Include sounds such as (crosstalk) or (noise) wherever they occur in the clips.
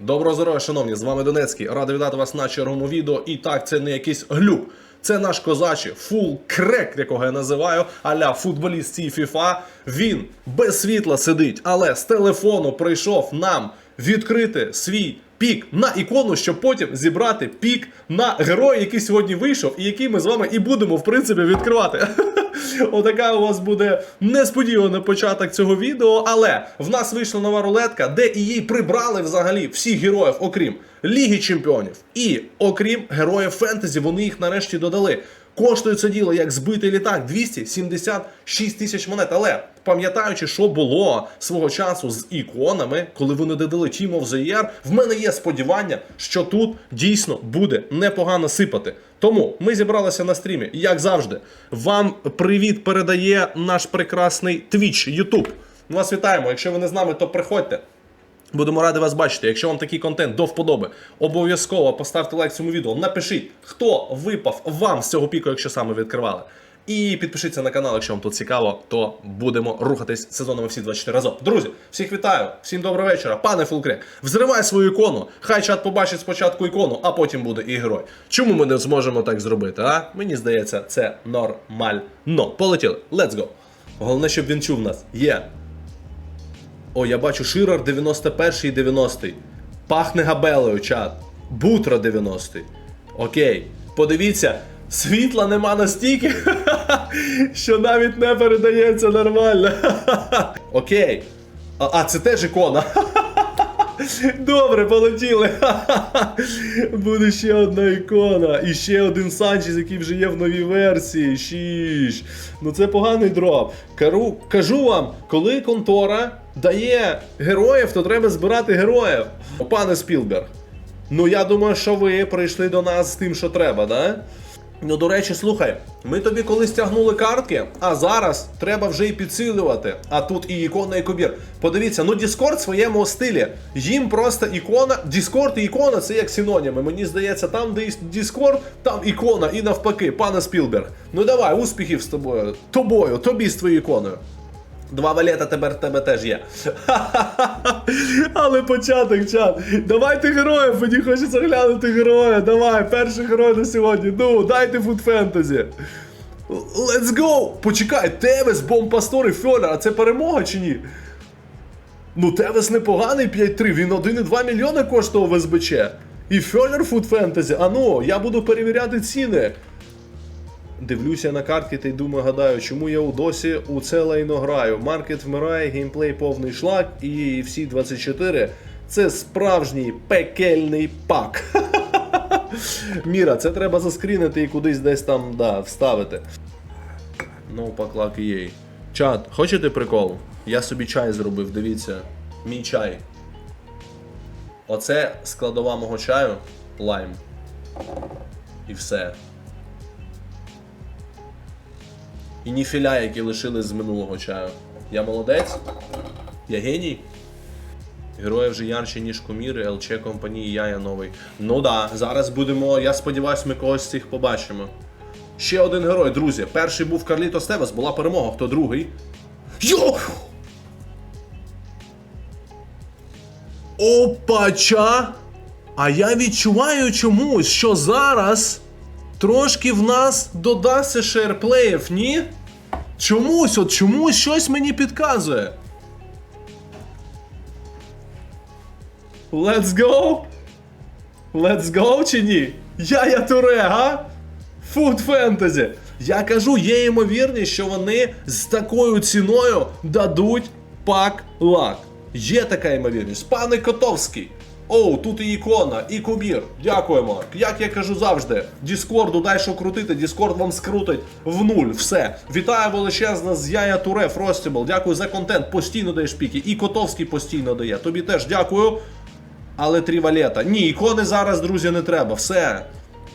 Доброго здоров'я, шановні, з вами Донецький. Радий вітати вас на черговому відео. І так, це не якийсь глюк. Це наш козачий фул крек, якого я називаю, аля футболіст цієї FIFA. Він без світла сидить, але з телефону прийшов нам відкрити свій пік на ікону, щоб потім зібрати пік на героя, який сьогодні вийшов, і який ми з вами і будемо, в принципі, відкривати. (laughs) Отака у вас буде несподіваний початок цього відео, але в нас вийшла нова рулетка, де і їй прибрали взагалі всіх героїв, окрім Ліги Чемпіонів. І окрім героїв фентезі, вони їх нарешті додали. Коштує це діло як збитий літак 276 тисяч монет. Але пам'ятаючи, що було свого часу з іконами, коли вони додали Team of the Year, в мене є сподівання, що тут дійсно буде непогано сипати. Тому ми зібралися на стрімі, як завжди. Вам привіт передає наш прекрасний Twitch, YouTube. Вас вітаємо. Якщо ви не з нами, то приходьте. Будемо раді вас бачити. Якщо вам такий контент до вподоби, обов'язково поставте лайк цьому відео. Напишіть, хто випав вам з цього піку, якщо саме відкривали. І підпишіться на канал, якщо вам тут цікаво, то будемо рухатись сезонами всі 24 разом. Друзі, всіх вітаю, всім доброго вечора. Пане Фулкрек, взривай свою ікону. Хай чат побачить спочатку ікону, а потім буде і герой. Чому ми не зможемо так зробити? А мені здається, це нормально. Полетіли. Let's go. Головне, щоб він чув нас. Є. О, я бачу Ширар 91 і 90. Пахне габелою, чат. Бутро 90. Окей. Подивіться, світла нема настільки, (laughs) що навіть не передається нормально. (laughs) Окей. А, а це теж ікона. (laughs) Добре, полетіли. Буде ще одна ікона. І ще один Санчес, який вже є в новій версії. Шіш. Ну це поганий дроп. Кару, кажу вам, коли контора дає героїв, то треба збирати героїв. Пане Спілберг. Ну я думаю, що ви прийшли до нас з тим, що треба, да? Ну, до речі, слухай, ми тобі колись тягнули картки, а зараз треба вже і підсилювати. А тут і ікона, і кобір. Подивіться, ну Discord в своєму стилі. Їм просто ікона, Discord і ікона це як синоніми. Мені здається, там, де Discord, там ікона, і навпаки, пане Спілберг. Ну давай, успіхів з тобою. Тобою, тобі з твоєю іконою. Два валета тепер тебе теж є. (laughs) Але початок, чат. Давайте героїв, мені хочеться глянути героя. Давай, перший герой на сьогодні. Ну, дайте фуд фентезі. Let's go! Почекай, Тевес, Бомпастор і Фьолер, а це перемога чи ні? Ну, Тевес непоганий 5-3, він 1,2 мільйони коштував в СБЧ. І Фьолер Фуд Фентезі. А ну, я буду перевіряти ціни. Дивлюся на картки та й думаю, гадаю, чому я у досі у це лайно граю. Маркет вмирає, геймплей повний шлак, і всі 24 це справжній пекельний пак. (laughs) Міра, це треба заскрінити і кудись десь там да, вставити. Pack luck EA. Чат, хочете прикол? Я собі чай зробив, дивіться. Мій чай. Оце складова мого чаю. Лайм. І все. І ніфіля, які лишились з минулого чаю. Я молодець? Я геній? Герої вже ярче, ніж куміри, ЛЧ компанії я, я новий. Ну да, зараз будемо. Я сподіваюся, ми когось з цих побачимо. Ще один герой, друзі. Перший був Карліто Стевес, була перемога. Хто другий? Йо! Опача! А я відчуваю чомусь, що зараз трошки в нас додасться шерплеїв, ні? Чомусь, от чомусь щось мені підказує. Let's go! Let's go чи ні? Я я туре, га? Фуд фентезі. Я кажу, є ймовірність, що вони з такою ціною дадуть пак лак. Є така ймовірність. Пане Котовський. Оу, тут і ікона, і кубір. Дякуємо. Як я кажу завжди, Діскорду дай що крутити, Діскорд вам скрутить в нуль. Все. Вітаю величезно з Яя Туре, Фростібл. Дякую за контент. Постійно даєш піки. І Котовський постійно дає. Тобі теж дякую. Але три валета. Ні, ікони зараз, друзі, не треба. Все.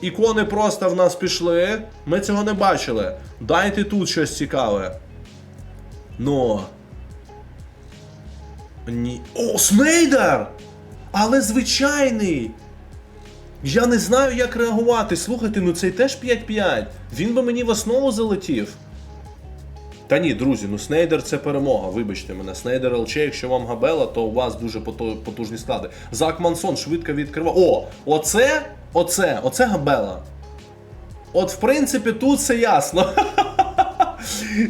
Ікони просто в нас пішли. Ми цього не бачили. Дайте тут щось цікаве. Ну. Ні. О, Снейдер! Але звичайний! Я не знаю, як реагувати. Слухайте, ну цей теж 5-5. Він би мені в основу залетів. Та ні, друзі, ну Снейдер це перемога. Вибачте мене. Снейдер ЛЧ, якщо вам габела, то у вас дуже потужні склади. Зак Мансон швидко відкриває. О, оце, оце, оце габела. От, в принципі, тут все ясно. (laughs)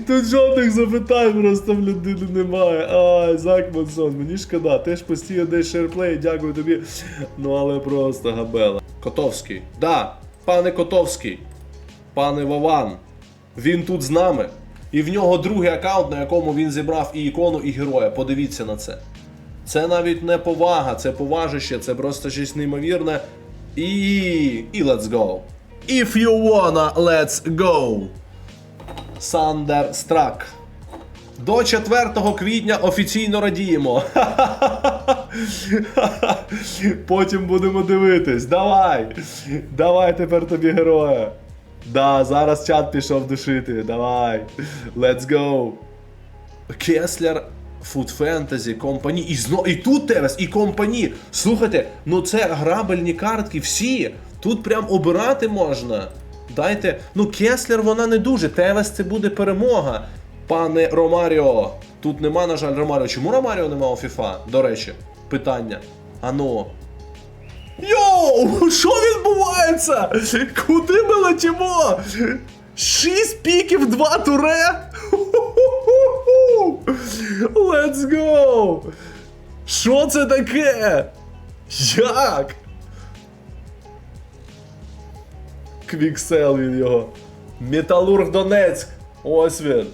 Тут жодних запитань просто в людини немає. Ай, Зак Мансон, мені шкода. Теж постійно десь шерплей, дякую тобі. Ну але просто габела. Котовський. Да, пане Котовський, пане Вован, він тут з нами. І в нього другий аккаунт, на якому він зібрав і ікону, і героя. Подивіться на це. Це навіть не повага, це поважище, це просто щось неймовірне. І. І let's go. If you wanna, let's go. Thunderstruck. До 4 квітня офіційно радіємо. (laughs) Потім будемо дивитись. Давай. Давай тепер тобі героя. Да, зараз чат пішов душити. Давай. Let's go. Кеслер, Food Fantasy, компані. І, зно... і тут Тевес, і компані. Слухайте, ну це грабельні картки всі. Тут прям обирати можна. Дайте. Ну, Кеслер вона не дуже. Тевес це буде перемога. Пане Ромаріо. Тут нема, на жаль, Ромаріо. Чому Ромаріо нема у FIFA? До речі, питання. Ано. Йоу! (laughs) Що відбувається? Куди ми летимо? Шість піків, два туре? (laughs) Let's go! Що це таке? Як? Квіксел він його. Металург Донецьк. Ось він.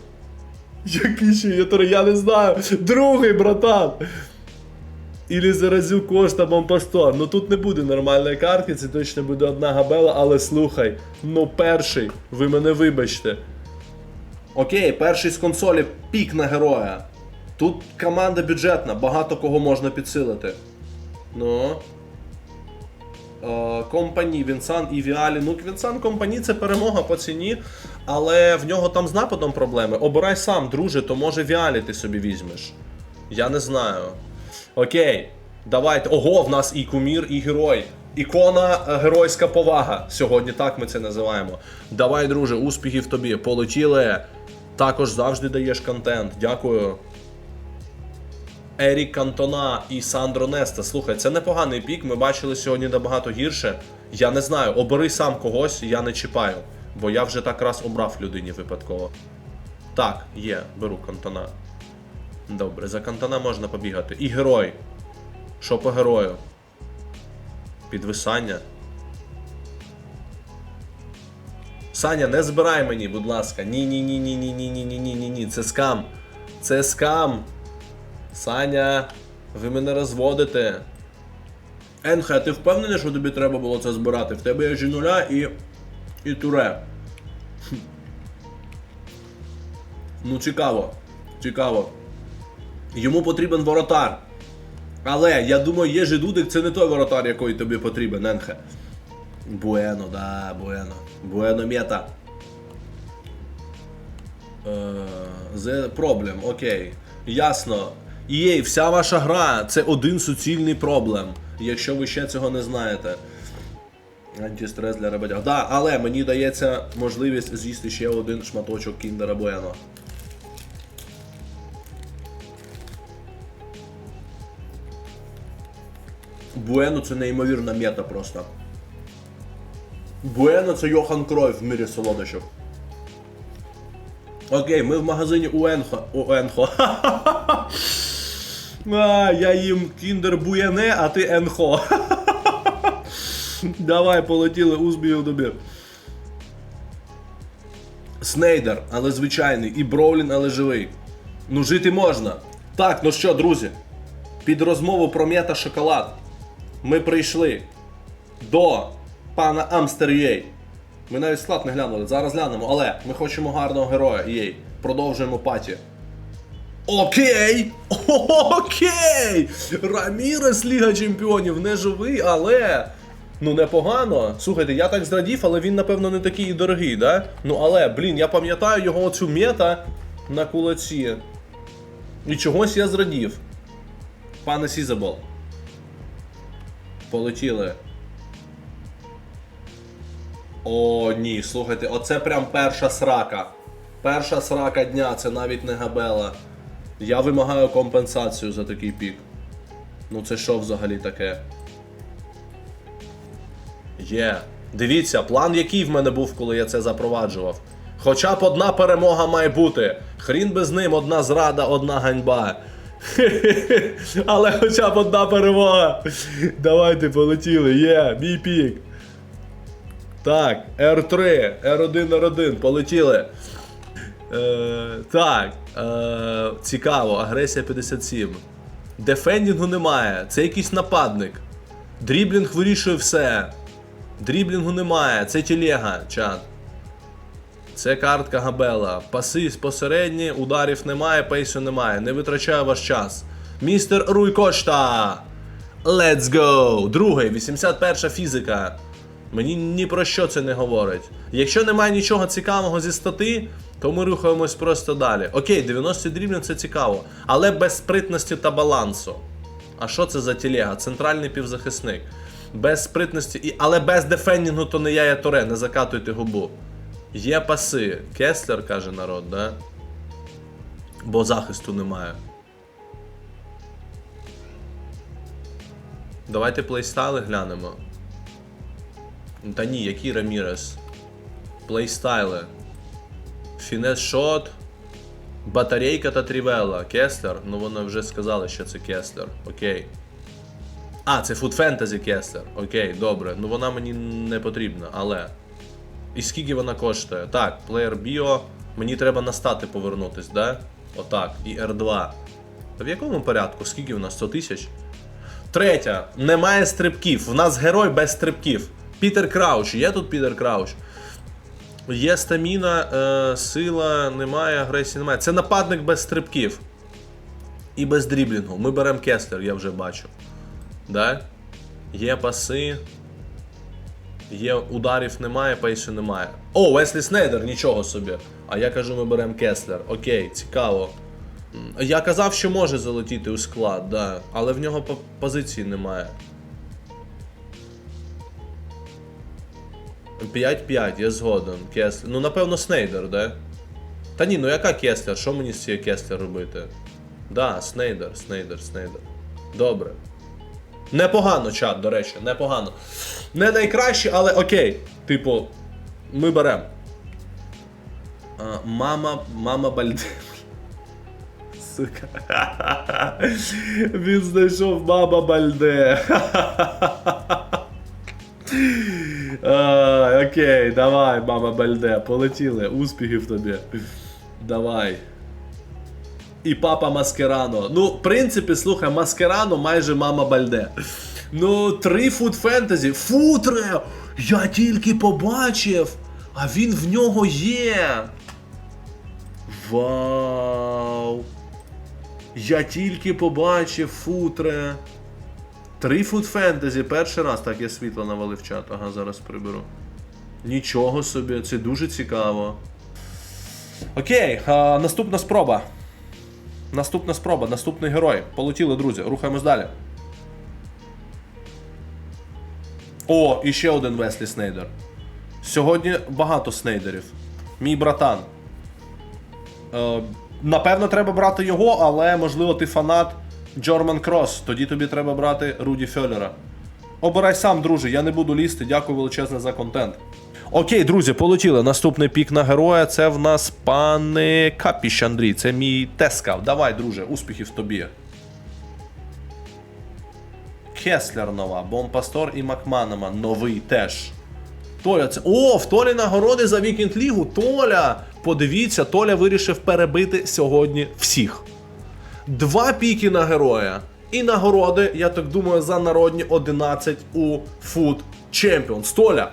Який ще туре, я не знаю. Другий, братан. Ілі заразив Кошта Бомпастор. Ну тут не буде нормальної картки, це точно буде одна габела, але слухай, ну перший, ви мене вибачте. Окей, перший з консолі пік на героя. Тут команда бюджетна, багато кого можна підсилити. Ну. Е, Компані, Вінсан і Віалі. Ну, Вінсан Компані це перемога по ціні, але в нього там з нападом проблеми. Обирай сам, друже, то може Віалі ти собі візьмеш. Я не знаю. Окей, давайте. Ого, в нас і кумір, і герой. Ікона е, геройська повага. Сьогодні так ми це називаємо. Давай, друже, успіхів тобі. Полетіли. Також завжди даєш контент. Дякую. Ерік Кантона і Сандро Неста. Слухай, це непоганий пік. Ми бачили сьогодні набагато гірше. Я не знаю, обери сам когось, я не чіпаю, бо я вже так раз обрав людині випадково. Так, є, беру Кантона. Добре, за Кантона можна побігати. І герой. Що по герою? Підвисання. Саня, не збирай мені, будь ласка. Ні-ні-ні. ні ні ні ні ні ні ні Це скам. Це скам. Саня, ви мене розводите. Енхе, ти впевнений, що тобі треба було це збирати? В тебе є жінуля і. і туре. Ну, цікаво. Цікаво. Йому потрібен воротар. Але я думаю, є Дудик, це не той воротар, який тобі потрібен, Енхе. Буено, да, Буено. Буено мета. The problem, окей. Ясно. EA, вся ваша гра це один суцільний проблем. Якщо ви ще цього не знаєте. Антистрес для роботяг. Да, але мені дається можливість з'їсти ще один шматочок Кіндера Bueno. Буено це неймовірна мета просто. Буено це Йохан Кройф в мірі солодощів. Окей, ми в магазині Уенхо. Уенхо. (laughs) А, я їм кіндер буєне, а ти енхо. (laughs) Давай, полетіли, узбію добір. Снейдер, але звичайний, і Броулін, але живий. Ну, жити можна. Так, ну що, друзі, під розмову про м'ята шоколад ми прийшли до пана Амстер.ua. Ми навіть склад не глянули, зараз глянемо, але ми хочемо гарного героя EA. Продовжуємо паті. Окей! Окей! Рамірес Ліга Чемпіонів не живий, але. Ну непогано. Слухайте, я так зрадів, але він, напевно, не такий і дорогий, да? Ну але, блін, я пам'ятаю його оцю мета на кулаці. І чогось я зрадів. Пане Сізабол. Полетіли. О, ні, слухайте, оце прям перша срака. Перша срака дня, це навіть не габела. Я вимагаю компенсацію за такий пік. Ну це що взагалі таке? Є. Дивіться, план який в мене був, коли я це запроваджував. Хоча б одна перемога має бути. Хрін би з ним, одна зрада, одна ганьба. (laughs) Але хоча б одна перемога. Давайте полетіли. Є, мій пік. Так, R3, R1, R1, полетіли. Е, так, е, цікаво, агресія 57. Дефендінгу немає. Це якийсь нападник. Дріблінг вирішує все. Дріблінгу немає. Це телега, чат. Це картка Габела. Паси посередні, ударів немає, пейсу немає. Не витрачаю ваш час. Містер Руй Кошта. Let's go! Другий, 81 фізика. Мені ні про що це не говорить. Якщо немає нічого цікавого зі стати, то ми рухаємось просто далі. Окей, 90 дрібних це цікаво, але без спритності та балансу. А що це за телега? Центральний півзахисник. Без спритності, і... але без дефендінгу то не я, я торе, не закатуйте губу. Є паси. Кеслер каже народ, да? Бо захисту немає. Давайте плейстайли глянемо. Та ні, який Рамірес? Плейстайли. Фінес шот. Батарейка та трівела. Кеслер. Ну вони вже сказали, що це Кеслер. Окей. А, це Food Fantasy Кеслер. Окей, добре. Ну вона мені не потрібна, але. І скільки вона коштує? Так, Player Bio. Мені треба на стати повернутись, да? Отак. І R2. А в якому порядку? Скільки в нас? 100 тисяч? Третя. Немає стрибків. В нас герой без стрибків. Пітер Крауч. Є тут Пітер Крауч? Є стаміна, е, сила, немає, агресії немає. Це нападник без стрибків. І без дріблінгу. Ми беремо Кеслер, я вже бачу. Да? Є паси. Є ударів немає, пейсу немає. О, Веслі Снейдер, нічого собі. А я кажу, ми беремо Кеслер. Окей, цікаво. Я казав, що може залетіти у склад, да. але в нього позиції немає. 5-5, я згоден. Кеслер. Ну, напевно, Снейдер, да? Та ні, ну яка Кеслер? Що мені з цією Кеслер робити? Да, Снейдер, Снейдер, Снейдер. Добре. Непогано, чат, до речі, непогано. Не найкраще, але окей. Типу, ми беремо. Мама, мама Бальде. Сука. Він знайшов мама Бальде. А, окей, давай, мама Бальде, полетіли. Успіхів тобі. Давай. І папа Маскерано. Ну, в принципі, слухай, Маскерано майже мама Бальде. Ну, три фуд фентезі. Футре! Я тільки побачив! А він в нього є. Вау! Я тільки побачив футре. Три фуд фентезі. Перший раз так я світло навалив чат. Ага, зараз приберу. Нічого собі, це дуже цікаво. Окей, а, наступна спроба. Наступна спроба, наступний герой. Полетіли, друзі, рухаємось далі. О, і ще один Веслі Снейдер. Сьогодні багато снейдерів. Мій братан. Е, напевно, треба брати його, але можливо ти фанат Джорман Кросс. Тоді тобі треба брати Руді Фьоллера. Обирай сам, друже, я не буду лізти. Дякую величезне за контент. Окей, друзі, полетіли. Наступний пік на героя. Це в нас пане Капіш Андрій. Це мій тескав. Давай, друже, успіхів тобі. Кеслер нова, Бомпастор і Макманема новий теж. Толя, це. О, в Толі нагороди за Вікінд Лігу. Толя! Подивіться, Толя вирішив перебити сьогодні всіх. Два піки на героя. І нагороди, я так думаю, за народні 11 у Food Champions. Толя!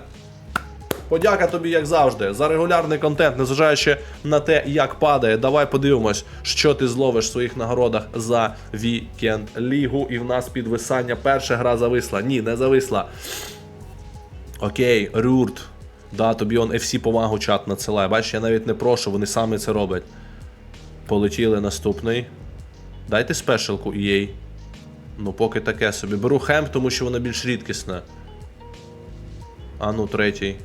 Подяка тобі, як завжди, за регулярний контент, незважаючи на те, як падає. Давай подивимось, що ти зловиш в своїх нагородах за Вікенд Лігу. І в нас підвисання. Перша гра зависла. Ні, не зависла. Окей, Рюрт. Да, тобі он FC помагу чат надсилає. Бачиш, я навіть не прошу, вони самі це роблять. Полетіли наступний. Дайте спешалку EA. Ну, поки таке собі. Беру хемп, тому що вона більш рідкісна. А ну, третій.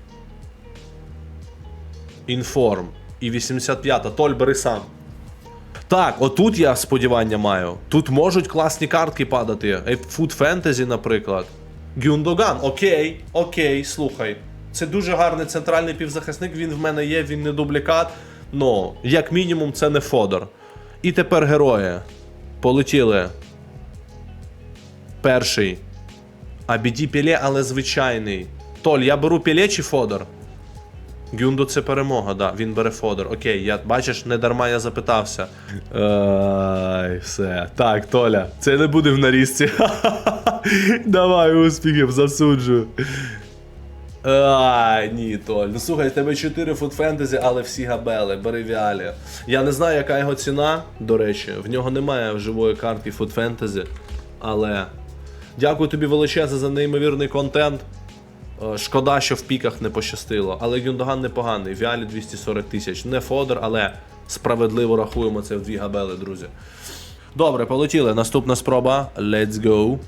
Інформ. І 85-та. Толь, бери сам. Так, отут я сподівання маю. Тут можуть класні картки падати. Food Fantasy, наприклад. Гюндоган, окей, окей, слухай. Це дуже гарний центральний півзахисник, він в мене є, він не дублікат. Ну, як мінімум, це не Фодор. І тепер герої. Полетіли. Перший. Абіді Піле, але звичайний. Толь, я беру Піле чи Фодор? Гюндо це перемога, да, він бере Фодор. Окей, я бачиш, не дарма я запитався. Ай, все. Так, Толя, це не буде в нарізці. (laughs) Давай, успіхів, засуджую. Ай, ні, Толь. Ну слухай, тебе 4 фуд фентезі, але всі габели, бери віалі. Я не знаю, яка його ціна, до речі. В нього немає живої картки фуд фентезі. Але дякую тобі величезне за неймовірний контент. Е, Шкода, що в піках не пощастило, але Гюндоган непоганий. Віалі 240 тисяч. Не Фодор, але справедливо рахуємо це в дві габели, друзі. Добре, полетіли. Наступна спроба. Let's go.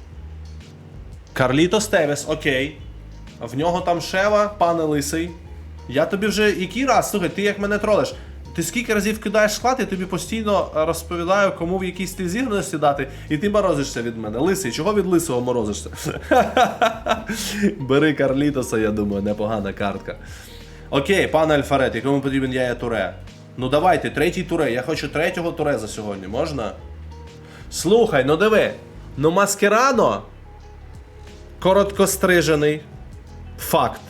Карліто Стевес, окей. В нього там Шева, пане лисий. Я тобі вже який раз, слухай, ти як мене тролиш. Ти скільки разів кидаєш склад, я тобі постійно розповідаю, кому в який стиль зіграності дати, і ти морозишся від мене. Лисий, чого від лисого морозишся? (laughs) Бери Карлітоса, я думаю, непогана картка. Окей, пане Альфарет, якому потрібен я туре. Ну давайте, третій туре. Я хочу третього туре за сьогодні, можна? Слухай, ну диви. Ну маскерано. Короткострижений. Факт.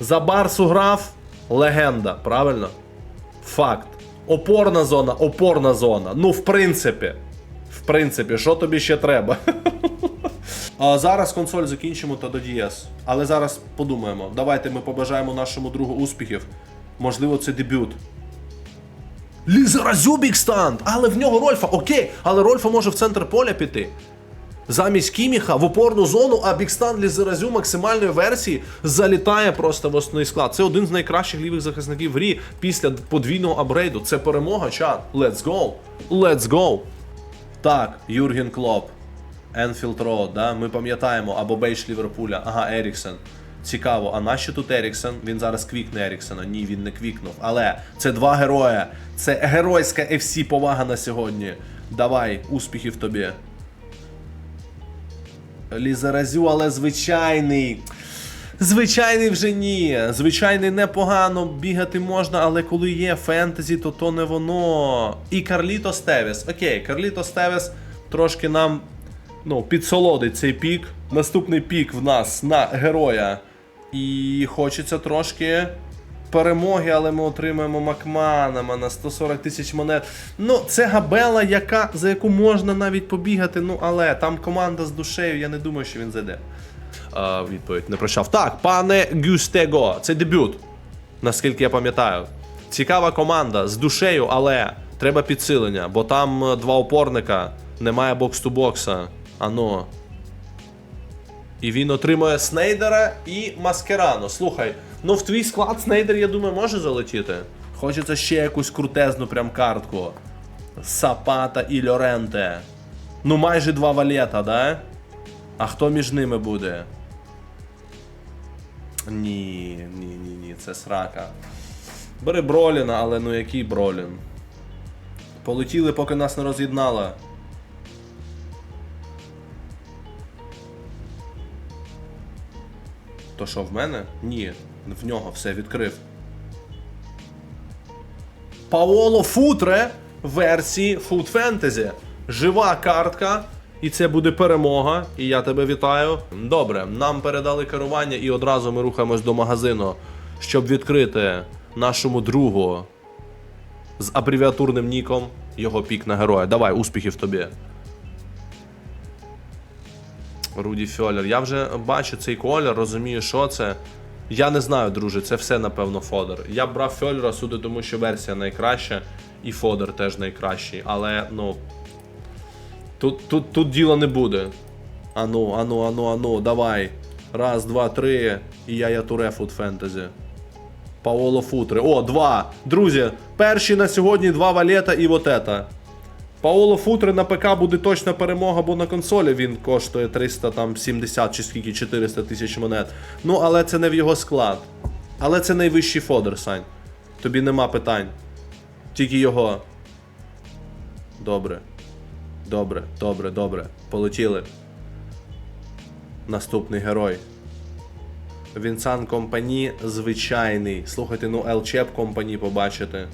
За Барсу грав легенда, правильно? Факт. Опорна зона, опорна зона. Ну, в принципі. В принципі, що тобі ще треба? (laughs) А зараз консоль закінчимо та до Дієс. Але зараз подумаємо. Давайте ми побажаємо нашому другу успіхів. Можливо, це дебют. Лізеразю бікстанд! Але в нього Рольфа, окей, але Рольфа може в центр поля піти. Замість Кіміха в опорну зону, а Бікстан Лізеразю максимальної версії залітає просто в основний склад. Це один з найкращих лівих захисників в грі після подвійного апгрейду. Це перемога, чат. Let's go! Let's go! Так, Юрген Клоп. Енфілд Роуд, да? ми пам'ятаємо, або Бейш Ліверпуля, ага, Еріксен. Цікаво, а нащо тут Еріксен? Він зараз квікне Еріксена. Ні, він не квікнув. Але це два героя. Це геройська FC повага на сьогодні. Давай, успіхів тобі. Лізаразю, але звичайний. Звичайний вже ні. Звичайний непогано бігати можна, але коли є фентезі, то то не воно. І Карліто Стевес. Окей, Карліто Стевес трошки нам ну, підсолодить цей пік. Наступний пік в нас на героя. І хочеться трошки перемоги, але ми отримаємо Макманама на 140 тисяч монет. Ну, це габела, яка, за яку можна навіть побігати. Ну, але там команда з душею, я не думаю, що він зайде. А, відповідь не прощав. Так, пане Гюстего, це дебют. Наскільки я пам'ятаю. Цікава команда з душею, але треба підсилення, бо там е, два опорника, немає бокс-ту-бокса. Ано. І він отримує Снейдера і Маскерано. Слухай, ну в твій склад Снейдер, я думаю, може залетіти. Хочеться ще якусь крутезну прям картку. Сапата і Льоренте. Ну майже два валета, да? А хто між ними буде? Ні, ні, ні, ні, це срака. Бери Броліна, але ну який Бролін? Полетіли, поки нас не роз'єднало. То що в мене? Ні, в нього все відкрив. Паоло Футре версії Food Fantasy. Жива картка. І це буде перемога. І я тебе вітаю. Добре, нам передали керування і одразу ми рухаємось до магазину, щоб відкрити нашому другу з абревіатурним ніком його пік на героя. Давай, успіхів тобі. Руді Фьолер. Я вже бачу цей колір, розумію, що це. Я не знаю, друже, це все напевно Фодор. Я брав Фьолера суди, тому що версія найкраща, і Фодор теж найкращий. Але, ну. Тут, тут, тут діла не буде. Ану, ану, ану, ану, давай. Раз, два, три. І я я туре фуд фентезі. Паоло Футре. О, два. Друзі, перші на сьогодні два валета і вот это. Паоло Футре на ПК буде точна перемога, бо на консолі він коштує 370 чи скільки 400 тисяч монет. Ну, але це не в його склад. Але це найвищий фодер, Сань. Тобі нема питань. Тільки його. Добре. Добре, добре, добре. Полетіли. Наступний герой. Вінсан Компані звичайний. Слухайте, ну Елчеп Компані побачите.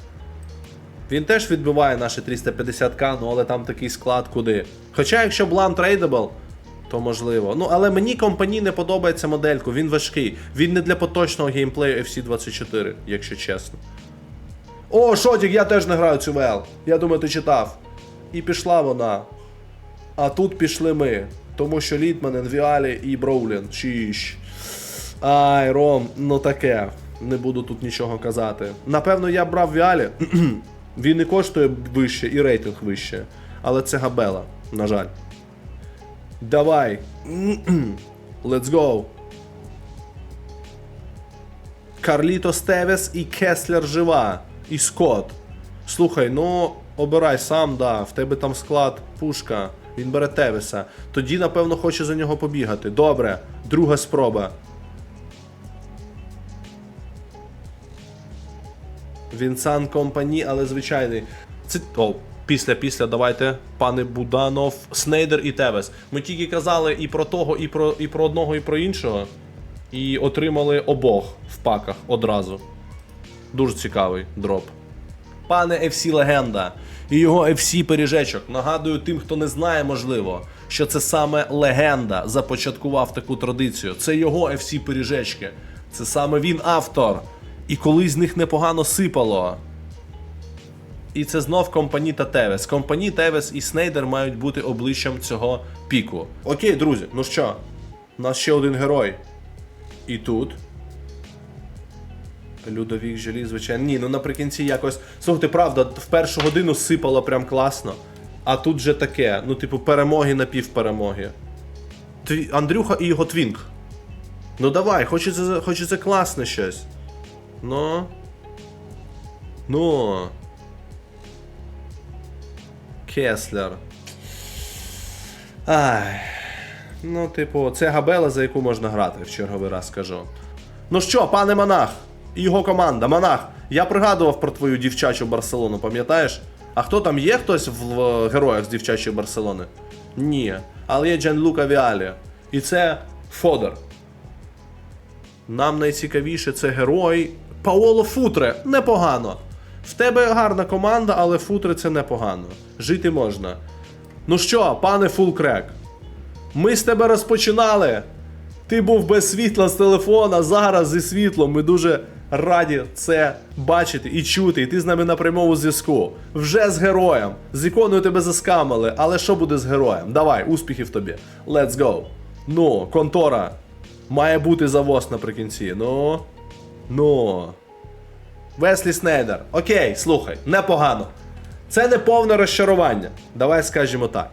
Він теж відбиває наші 350к, ну але там такий склад куди. Хоча, якщо Блам трейдабл, то можливо. Ну, але мені компанії не подобається модельку, він важкий. Він не для поточного геймплею FC24, якщо чесно. О, Шотік, я теж не граю цю ВЛ. Я думаю, ти читав. І пішла вона. А тут пішли ми. Тому що Літман, Віалі і Броулін. Чіш. Ай, Ром, ну таке. Не буду тут нічого казати. Напевно, я брав Віалі. (clears throat) Він не коштує вище і рейтинг вище. Але це габела, на жаль. Давай. (clears throat) Let's go. Карліто Стевес і Кеслер жива. І Скотт. Слухай, ну обирай сам, да. В тебе там склад, пушка. Він бере Тевеса. Тоді, напевно, хоче за нього побігати. Добре, друга спроба. Вінсан Компані, але звичайний. Це. О, після, після, давайте, пане Буданов, Снейдер і Тевес. Ми тільки казали і про того, і про, і про одного, і про іншого. І отримали обох в паках одразу. Дуже цікавий дроп. Пане FC Легенда і його FC пиріжечок. Нагадую тим, хто не знає, можливо, що це саме легенда започаткував таку традицію. Це його FC пиріжечки. Це саме він автор. І коли з них непогано сипало. І це знов компані та Тевес. Компані, Тевес і Снейдер мають бути обличчям цього піку. Окей, друзі, ну що, у нас ще один герой. І тут. Людовік Желі, звичайно. Ні, ну наприкінці якось. Слухайте, правда, в першу годину сипало прям класно. А тут же таке, ну, типу, перемоги на півперемоги. Тві... Андрюха і його твінг. Ну давай, хочеться, хочеться класне щось. Ну. Ну. Кеслер. Ай. Ну, типу, це габела, за яку можна грати, в черговий раз скажу. Ну що, пане Монах, і його команда, Монах, я пригадував про твою дівчачу Барселону, пам'ятаєш? А хто там є хтось в, героях з дівчачої Барселони? Ні. Але є Джанлука Віалі. І це Фодор. Нам найцікавіше це герой Паоло Футре. Непогано. В тебе гарна команда, але Футре це непогано. Жити можна. Ну що, пане Фулкрек, ми з тебе розпочинали. Ти був без світла з телефона, зараз зі світлом. Ми дуже раді це бачити і чути. І ти з нами на прямому зв'язку. Вже з героєм. З іконою тебе заскамили, але що буде з героєм? Давай, успіхів тобі. Let's go. Ну, контора. Має бути завоз наприкінці. Ну. Ну. Веслі Снейдер. Окей, слухай, непогано. Це не повне розчарування. Давай скажімо так.